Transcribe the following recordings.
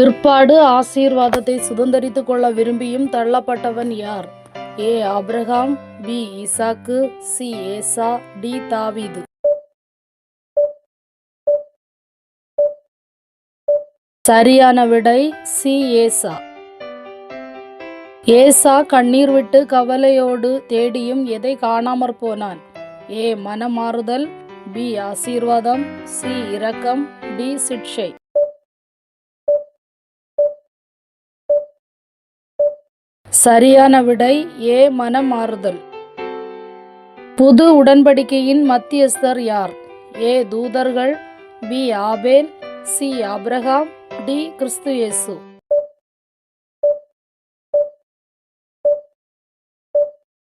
பிற்பாடு ஆசீர்வாதத்தை சுதந்திரித்து கொள்ள விரும்பியும் தள்ளப்பட்டவன் யார்? ஏ. Abraham B. இசாக்கு சி. ஏசா டி. தாவீது. சரியான விடை சி. ஏசா. ஏசா கண்ணீர் விட்டு கவலையோடு தேடியும் எதை காணாமற் போனான்? ஏ. மனமாறுதல் பி. ஆசீர்வாதம் சி. இரக்கம் டி. சிட்சை சரியான விடை ஏ மனம் மாறுதல் புது உடன்படிக்கையின் மத்தியஸ்தர் யார்? ஏ தூதர்கள் B Abel C Abraham D கிறிஸ்து இயேசு.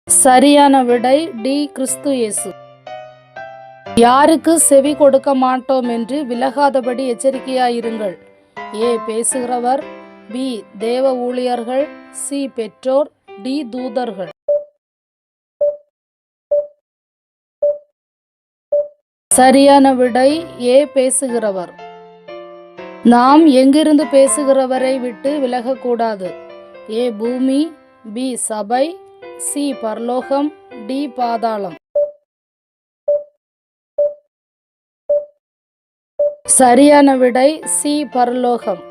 சரியான விடை டி கிறிஸ்து இயேசு. யாருக்கு செவி கொடுக்க மாட்டோம் என்று விலகாதபடி எச்சரிக்கையாயிருங்கள். ஏ பேசுகிறவர் பி. தேவ ஊழியர்கள் சி. பெற்றோர் டி. தூதர்கள். சரியான விடை ஏ. பேசுகிறவர். நாம் எங்கிருந்து பேசுகிறவரை விட்டு விலகக்கூடாது. ஏ. பூமி பி. சபை சி. பரலோகம் டி. பாதாளம். சரியான விடை சி. பரலோகம்.